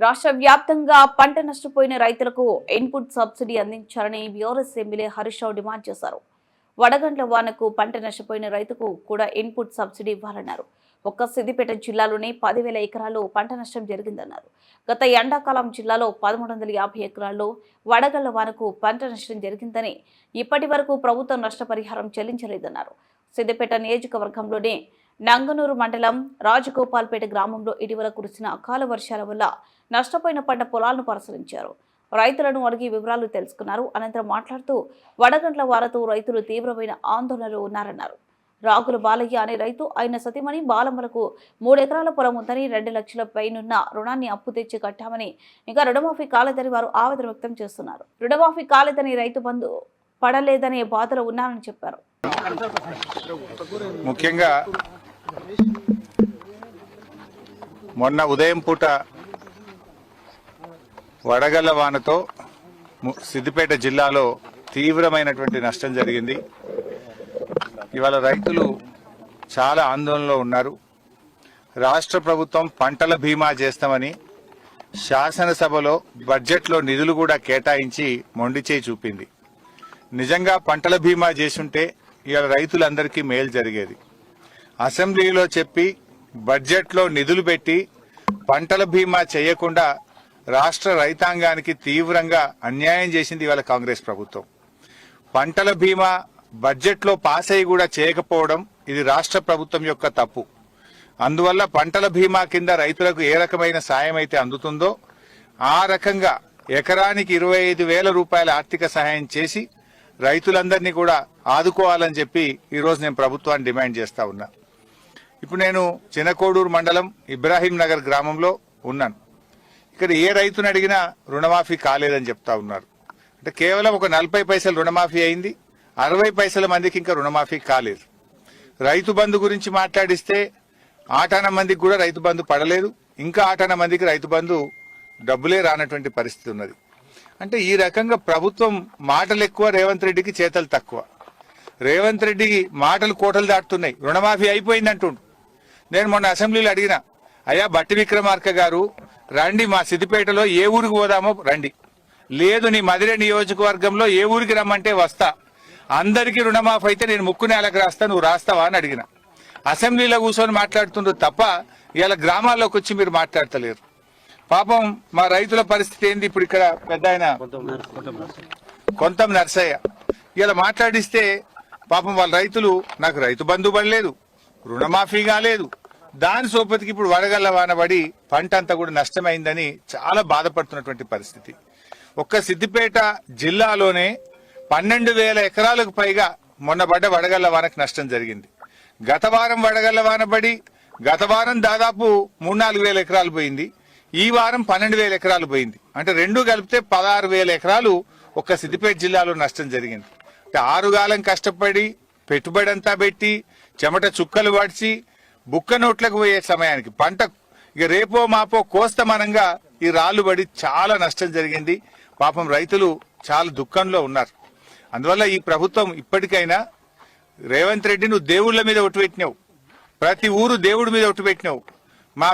రాష్ట్ర వ్యాప్తంగా పంట నష్టపోయిన రైతులకు ఇన్పుట్ సబ్సిడీ అందించాలని BRS MLA Harish Rao demand చేశారు. వడగండ్ల వానకు పంట నష్టపోయిన రైతుకు కూడా ఇన్పుట్ సబ్సిడీ ఇవ్వాలన్నారు. ఒక్క సిద్దిపేట జిల్లాలోనే పదివేల ఎకరాల్లో పంట నష్టం జరిగిందన్నారు. గత ఎండాకాలం జిల్లాలో పదమూడు వందల యాభై ఎకరాల్లో వడగళ్ళ వానకు పంట నష్టం జరిగిందని ఇప్పటి వరకు ప్రభుత్వం నష్టపరిహారం చెల్లించలేదన్నారు. సిద్దిపేట నియోజకవర్గంలోనే నంగనూరు మండలం రాజగోపాల్పేట గ్రామంలో ఇటీవల కురిసిన అకాల వర్షాల వల్ల నష్టపోయిన పంట పొలాలను పరిశీలించారు. రైతులను అడిగి వివరాలు తెలుసుకున్నారు. అనంతరం మాట్లాడుతూ వడగంట్ల వారతో రైతులు తీవ్రమైన ఆందోళనలో ఉన్నారన్నారు. రాగుల బాలయ్య అనే రైతు ఆయన సతీమణి బాలమ్మలకు మూడెకరాల పొలం ఉందని రెండు లక్షల పైనున్న రుణాన్ని అప్పు తెచ్చి కట్టామని ఇంకా రుణమాఫీ కాలేదని వారు ఆవేదన వ్యక్తం చేస్తున్నారు. రుణమాఫీ కాలేదని రైతు బంధు పడలేదనే బాధలో ఉన్నారని చెప్పారు. ముఖ్యంగా మొన్న ఉదయం పూట వడగళ్ళ వానతో సిద్దిపేట జిల్లాలో తీవ్రమైనటువంటి నష్టం జరిగింది. ఇవాళ రైతులు చాలా ఆందోళనలో ఉన్నారు. రాష్ట్ర ప్రభుత్వం పంటల బీమా చేస్తామని శాసనసభలో బడ్జెట్లో నిధులు కూడా కేటాయించి మొండిచేయి చూపింది. నిజంగా పంటల బీమా చేసుంటే ఇవాళ రైతులందరికీ మేలు జరిగేది. అసెంబ్లీలో చెప్పి బడ్జెట్లో నిధులు పెట్టి పంటల బీమా చేయకుండా రాష్ట్ర రైతాంగానికి తీవ్రంగా అన్యాయం చేసింది ఇవాళ కాంగ్రెస్ ప్రభుత్వం. పంటల బీమా బడ్జెట్లో పాస్ అయ్యి కూడా చేయకపోవడం ఇది రాష్ట్ర ప్రభుత్వం యొక్క తప్పు. అందువల్ల పంటల బీమా కింద రైతులకు ఏ రకమైన సాయం అయితే అందుతుందో ఆ రకంగా ఎకరానికి ఇరవై ఐదు వేల రూపాయల ఆర్థిక సహాయం చేసి రైతులందరినీ కూడా ఆదుకోవాలని చెప్పి ఈరోజు నేను ప్రభుత్వాన్ని డిమాండ్ చేస్తా ఉన్నా. ఇప్పుడు నేను చినకోడూరు మండలం ఇబ్రాహీం నగర్ గ్రామంలో ఉన్నాను. ఇక్కడ ఏ రైతును అడిగినా రుణమాఫీ కాలేదని చెప్తా ఉన్నారు. అంటే కేవలం ఒక నలభై పైసలు రుణమాఫీ అయింది అరవై పైసల మందికి ఇంకా రుణమాఫీ కాలేదు. రైతు బంధు గురించి మాట్లాడిస్తే ఆటాన మందికి కూడా రైతు బంధు పడలేదు ఇంకా ఆటాన మందికి రైతు బంధు డబ్బులే రానటువంటి పరిస్థితి ఉన్నది. అంటే ఈ రకంగా ప్రభుత్వం మాటలు ఎక్కువ రేవంత్ రెడ్డికి చేతలు తక్కువ. రేవంత్ రెడ్డికి మాటలు కోటలు దాటుతున్నాయి రుణమాఫీ అయిపోయింది అంటుండు నేను మొన్న అసెంబ్లీలో అడిగిన అయ్యా బట్టి విక్రమార్క గారు రండి మా సిద్దిపేటలో ఏ ఊరికి పోదామో రండి. లేదు నీ మధుర నియోజకవర్గంలో ఏ ఊరికి రమ్మంటే వస్తా. అందరికీ రుణమాఫీ అయితే నేను ముక్కు నేలకు రాస్తా నువ్వు రాస్తావా? అని అడిగిన. అసెంబ్లీలో కూర్చొని మాట్లాడుతుండ్రు తప్ప ఇలా గ్రామాల్లోకి వచ్చి మీరు మాట్లాడతలేరు. పాపం మా రైతుల పరిస్థితి ఏంది ఇప్పుడు ఇక్కడ పెద్ద ఆయన? కొంత నర్సయ్య. ఇలా మాట్లాడిస్తే పాపం వాళ్ళ రైతులు నాకు రైతు బంధు పడలేదు రుణమాఫీ కాలేదు దాని సోపతికి ఇప్పుడు వడగల్ల వానబడి పంట అంతా కూడా నష్టమైందని చాలా బాధపడుతున్నటువంటి పరిస్థితి. ఒక్క సిద్దిపేట జిల్లాలోనే పన్నెండు వేల ఎకరాలకు పైగా మొన్న పడ్డ వడగల్ల వానకు నష్టం జరిగింది. గత వారం వడగల్ల వాన పడి గత వారం దాదాపు మూడు నాలుగు వేల ఎకరాలు పోయింది. ఈ వారం పన్నెండు వేల ఎకరాలు పోయింది. అంటే రెండు కలిపితే పదహారు వేల ఎకరాలు ఒక్క సిద్దిపేట జిల్లాలో నష్టం జరిగింది. అంటే ఆరుగాలం కష్టపడి పెట్టుబడి అంతా పెట్టి చెమట చుక్కలు పడిచి బుక్క నోట్లకు పోయే సమయానికి పంట ఇక రేపో మాపో కోస్తమనంగా ఈ రాళ్ళు పడి చాలా నష్టం జరిగింది. పాపం రైతులు చాలా దుఃఖంలో ఉన్నారు. అందువల్ల ఈ ప్రభుత్వం ఇప్పటికైనా రేవంత్ రెడ్డి నువ్వు దేవుళ్ళ మీద ఒట్టు పెట్టినావు. ప్రతి ఊరు దేవుడి మీద ఒట్టు పెట్టినావు. మా